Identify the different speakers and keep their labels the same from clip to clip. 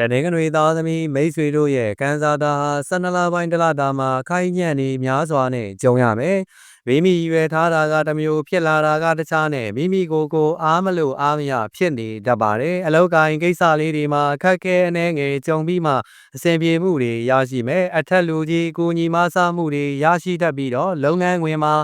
Speaker 1: တနင်္ဂနွေသားသမီးမိတ်ဆွေတို့ရဲ့ကန်စာတာဟာ12လပိုင်းတစ်လတာမှာခိုင်ညံ့နေများစွာနဲ့ကြုံရမယ်။ မိမိရွယ်ထားတာကတစ်မျိုးဖြစ်လာတာကတခြားနဲ့မိမိကိုယ်ကိုအားမလို့အားမရဖြစ်နေတတ်ပါတယ်။အလောက်ကိုင်းကိစ္စလေးတွေမှာအခက်အခဲအနေငယ်ကြုံပြီးမှအဆင်ပြေမှုတွေရရှိမယ်။အထက်လူကြီးကိုညီမဆမှုတွေရရှိတတ်ပြီးတော့လုပ်ငန်းခွင်မှာ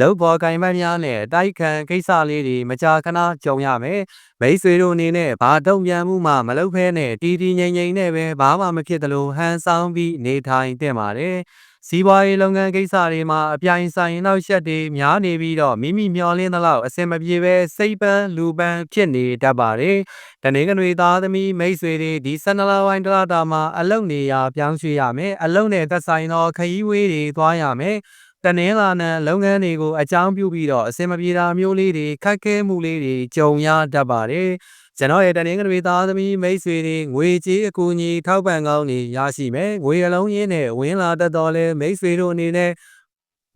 Speaker 1: လုပ်ပေါ်ကိုင်မများနဲ့တိုက်ခံကိစ္စလေးတွေမကြာခဏကြုံရမယ်။မိတ်ဆွေတို့အနေနဲ့ဘာတုံ့ပြန်မှုမှမလုပ်ဖဲနဲ့တီတီငိမ့်ငိမ့်နဲ့ပဲဘာမှမဖြစ်သလိုဟန်ဆောင်ပြီးနေထိုင်တင်ပါတယ်။ စီးပွားရေးလုပ်ငန်းကိစ္စတွေမှာအပြိုင်ဆိုင်နောက်ရက်တွေများနေပြီးတော့မိမိမျှော်လင့်သလောက်အဆင်မပြေပဲစိတ်ပန်းလူပန်းဖြစ်နေတတ်ပါတယ်။တနင်္ဂနွေသားသမီးမိတ်ဆွေတွေဒီ12လပိုင်းတလတာမှာအလုံနေရာပြောင်းရွှေ့ရမယ်။အလုံနဲ့သက်ဆိုင်သောခရီးဝေးတွေသွားရမယ်။တနင်္လာနေ့လုပ်ငန်းတွေကိုအကြောင်းပြုပြီးတော့အစင်မပြေတာမျိုးလေးတွေခက်ခဲမှုလေးတွေကြုံရတတ်ပါတယ်။ ကျွန်တော်ရဲ့တနင်္ဂနွေသားသမီးမိတ်ဆွေတွေငွေကြေးအကူအညီထောက်ပံ့ကောင်းတွေရရှိမယ်။ငွေအလုံးရင်းနဲ့ဝင်လာတတ်တော်လဲမိတ်ဆွေတို့အနေနဲ့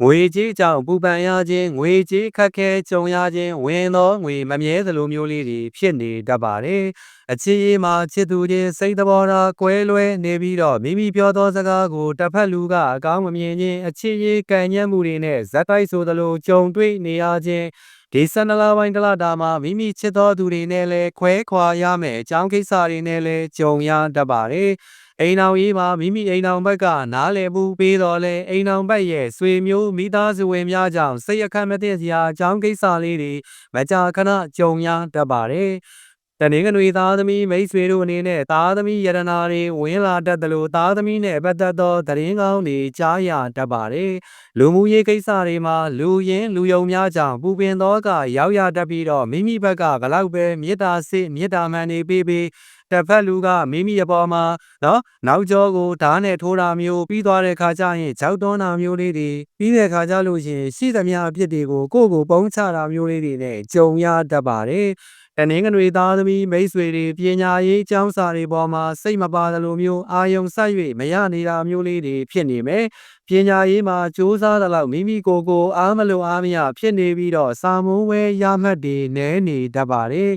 Speaker 1: ငွေကြေးကြောင့်ပူပန်ရခြင်းငွေကြေးခက်ခဲကြုံရခြင်းဝင်သောငွေမမြဲသလိုမျိုးလေးတွေဖြစ်နေတတ်ပါတယ်။အချစ်ရေးမှာချစ်သူချင်းစိတ်သဘောထားကွဲလွဲနေပြီးတော့မိမိပြောသောစကားကိုတစ်ဖက်လူကအကောင်းမမြင်ခြင်းအချစ်ရေးကံညှက်မှုတွေနဲ့ဇက်တိုက်ဆိုသလိုကြုံတွေ့နေရခြင်း ဒီဆန္ဒလာပိုင်းတလတာမှာမိမိချစ်သောသူတွေနဲ့လည်းခွဲခွာရမယ်အကြောင်းကိစ္စတွေနဲ့လည်းကြုံရတတ်ပါတယ်။အိမ်အောင်ရေးမှာမိမိအိမ်အောင်ဘက်ကနားလည်မှုပေးတော်လဲအိမ်အောင်ဘက်ရဲ့ဆွေမျိုးမိသားစုဝင်များကြောင့်စိတ်အခက်မသိစရာအကြောင်းကိစ္စလေးတွေမကြာခဏကြုံရတတ်ပါတယ်။ တနင်္ဂနွေသားသမီးမိတ်ဆွေတို့အနေနဲ့သားသမီးယရနာတွေဝင်လာတတ်တယ်လို့သားသမီးနဲ့ပတ်သက်သောသတင်းကောင်းတွေကြားရတတ်ပါတယ်။လူမှုရေးကိစ္စတွေမှာလူရင်းလူယုံများကြောင့်ပူပင်သောကရောက်ရတတ်ပြီးတော့မိမိဘက်ကဘလောက်ပဲမေတ္တာစစ်မေတ္တာမှန်နေပေးပေးတစ်ဖက်လူကမိမိအပေါ်မှာနော်နောက်ကျောကိုဓာတ်နဲ့ထိုးတာမျိုးပြီးသွားတဲ့ခါကျရင်ကြောက်တွန်းတာမျိုးလေးတွေပြီးတဲ့ခါကျလို့ရှိရင်ရှိသမျှအဖြစ်တွေကိုကိုယ့်ကိုပုံချတာမျိုးလေးတွေနဲ့ကြုံရတတ်ပါတယ် တနင်္ဂနွေသားသမီးမိတ်ဆွေတွေပညာရေးအကြောင်းစာတွေပေါ်မှာစိတ်မပါသလိုမျိုးအာယုံဆက်၍မရနေတာမျိုးလေးတွေဖြစ်နေမယ်ပညာရေးမှာစူးစမ်းသလောက်မိမိကိုယ်ကိုအားမလို့အားမရဖြစ်နေပြီးတော့စာမုံဝဲရမှတ်တွေနည်းနေတတ်ပါတယ်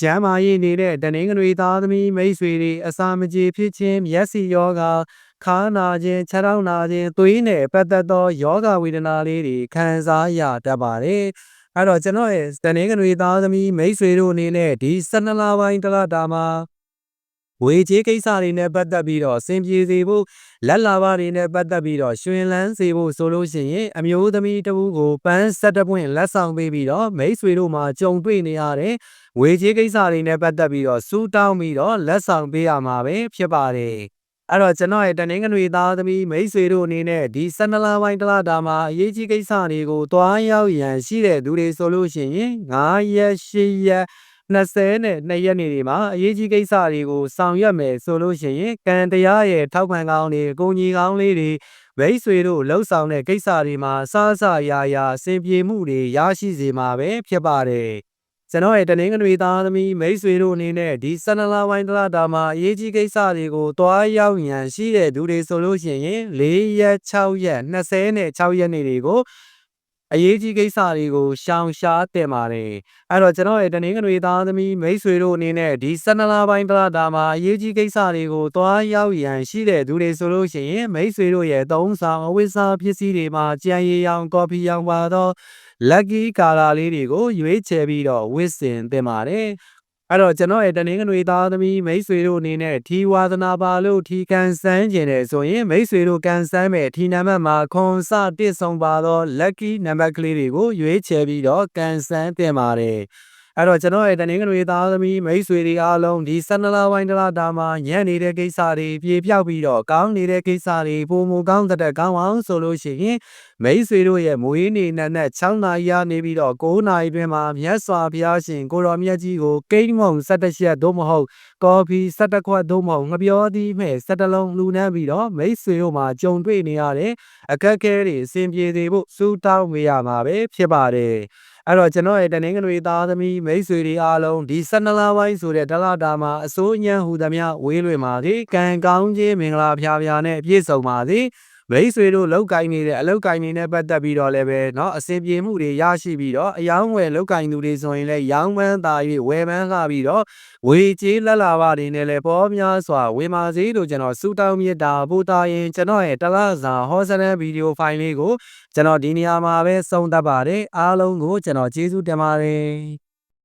Speaker 1: ကျမ်းမာရေးနေတဲ့တနင်္ဂနွေသားသမီးမိတ်ဆွေတွေအစာမကြေဖြစ်ခြင်းမျက်စိယောဂခါနာခြင်းခြေထောက်နာခြင်းသွေးနဲ့ပတ်သက်သောယောဂဝေဒနာလေးတွေခံစားရတတ်ပါတယ် အဲ့တော့ကျွန်တော်ရဲ့တနင်္ဂနွေသားသမီးမိတ်ဆွေတို့အနေနဲ့ဒီ12လပိုင်းတလတာမှာဝေချေးကိစ္စတွေနဲ့ပတ်သက်ပြီးတော့စင်ပြေစေဖို့လက်လာပါတွေနဲ့ပတ်သက်ပြီးတော့ရှင်လန်းစေဖို့ဆိုလို့ရှိရင်အမျိုးသမီးတဦးကိုပန်းဆက်တပွင့်လက်ဆောင်ပေးပြီးတော့မိတ်ဆွေတို့မှာကြုံတွေ့နေရတဲ့ဝေချေးကိစ္စတွေနဲ့ပတ်သက်ပြီးတော့စူးတောင်းပြီးတော့လက်ဆောင်ပေးရမှာပဲဖြစ်ပါတယ် အဲ့တော့ကျွန်တော်ရဲ့တနင်္ဂနွေသားသမီးမိတ်ဆွေတို့အနေနဲ့ဒီ12လပိုင်းတလတာမှာအရေးကြီးကိစ္စတွေကိုတွားရောက်ရန်ရှိတဲ့သူတွေဆိုလို့ရှိရင်9ရက်10ရက်20နဲ့2ရက်နေတွေမှာအရေးကြီးကိစ္စတွေကိုဆောင်ရွက်မယ်ဆိုလို့ရှိရင်ကံတရားရဲ့ထောက်ပံ့ကောင်းတွေအကူအညီကောင်းလေးတွေမိတ်ဆွေတို့လှုပ်ဆောင်တဲ့ကိစ္စတွေမှာစားစရာရာအဆင်ပြေမှုတွေရရှိစေမှာပဲဖြစ်ပါတယ် ကျွန်တော်ရဲ့တနင်္ဂနွေသားသမီးမိတ်ဆွေတို့အနေနဲ့ဒီဆန္ဒလာဝိုင်းတလာတာမှာအရေးကြီးကိစ္စတွေကိုတွားရောက်ရန်ရှိတဲ့သူတွေဆိုလို့ရှိရင်၄ရက်6ရက်20နဲ့6ရက်နေ့တွေကို အရေးကြီးကိစ္စတွေကိုရှောင်ရှားတင်ပါတယ်အဲ့တော့ကျွန်တော်ရဲ့တနင်္ဂနွေသားသမီးမိတ်ဆွေတို့အနေနဲ့ဒီဆန္ဒလာပိုင်းတလာတာမှာအရေးကြီးကိစ္စတွေကိုတွားရောက်ရန်ရှိတဲ့သူတွေဆိုလို့ရှိရင်မိတ်ဆွေတို့ရဲ့သုံးဆောင်အဝိစားပစ္စည်းတွေမှာကြံရည်ရောင်ကော်ဖီရောင်ပါတော့ lucky color လေးတွေကိုရွေးချယ်ပြီးတော့ဝစ်စင်တင်ပါတယ် အဲ့တော့ကျွန်တော်ရဲ့တနင်္ဂနွေသားသမီးမိတ်ဆွေတို့အနေနဲ့ထီဝါသနာပါလို့ထီကန်ဆန်းကျင်တယ်ဆိုရင်မိတ်ဆွေတို့ကန်ဆန်းမဲ့ထီနံပါတ်မှာခွန်စတစ်ဆုံးပါသော lucky နံပါတ်ကလေးတွေကိုရွေးချယ်ပြီးတော့ကန်ဆန်းတင်ပါတယ် အဲ့တော့ကျွန်တော်ရဲ့တနင်္ဂနွေသားသမီးမိတ်ဆွေတွေအားလုံးဒီဆန္ဒလာဝိုင်းတလာတာမှာညံ့နေတဲ့ကိစ္စတွေပြေပြောက်ပြီးတော့ကောင်းနေတဲ့ကိစ္စတွေပုံမကောင်းတဲ့ကောင်းအောင်ဆိုလို့ရှိရင်မိတ်ဆွေတို့ရဲ့မွေးနေ့နဲ့နဲ့6နာရီရနေပြီးတော့9နာရီတွင်မှာမြတ်စွာဘုရားရှင်ကိုတော်မြတ်ကြီးကိုကိန်းမုံ17ရက်သို့မဟုတ်ကော်ဖီ17ခွက်သို့မဟုတ်ငပြောသီးမဲ့17လုံးလူနှမ်းပြီးတော့မိတ်ဆွေတို့မှာကြုံတွေ့နေရတဲ့အခက်အခဲတွေအဆင်ပြေစေဖို့စူးတောင်းပေးရမှာပဲဖြစ်ပါတယ် အဲ့တော့ကျွန်တော်ရဲ့တနင်္ဂနွေသားသမီးမိတ်ဆွေတွေအားလုံးဒီ12လပိုင်းဆိုတဲ့တလတာမှာအစိုးညံဟူသမျှဝေးလွင်ပါသည်ကံကောင်းခြင်းမင်္ဂလာဖျားဖျားနဲ့ပြည့်စုံပါသည် မိတ်ဆွေတို့လောက်ကင်နေတဲ့အလောက်ကင်နေနဲ့ပတ်သက်ပြီးတော့လည်းပဲเนาะအစဉ်ပြေမှုတွေရရှိပြီးတော့အယောင်းဝယ်လောက်ကင်သူတွေဆိုရင်လည်းရောင်းပန်းသာ၍ဝယ်ပန်းလာပြီးတော့ဝေကြေးလက်လာပါတွေနဲ့လည်းပေါ်များစွာဝေမာစေလို့ကျွန်တော်စူတောင်းမြတ်တာပို့တာရင်ကျွန်တော်ရဲ့တလားစာဟောစတဲ့ဗီဒီယိုဖိုင်လေးကိုကျွန်တော်ဒီနေရာမှာပဲဆုံးသတ်ပါတယ်အားလုံးကိုကျွန်တော်ကျေးဇူးတင်ပါတယ်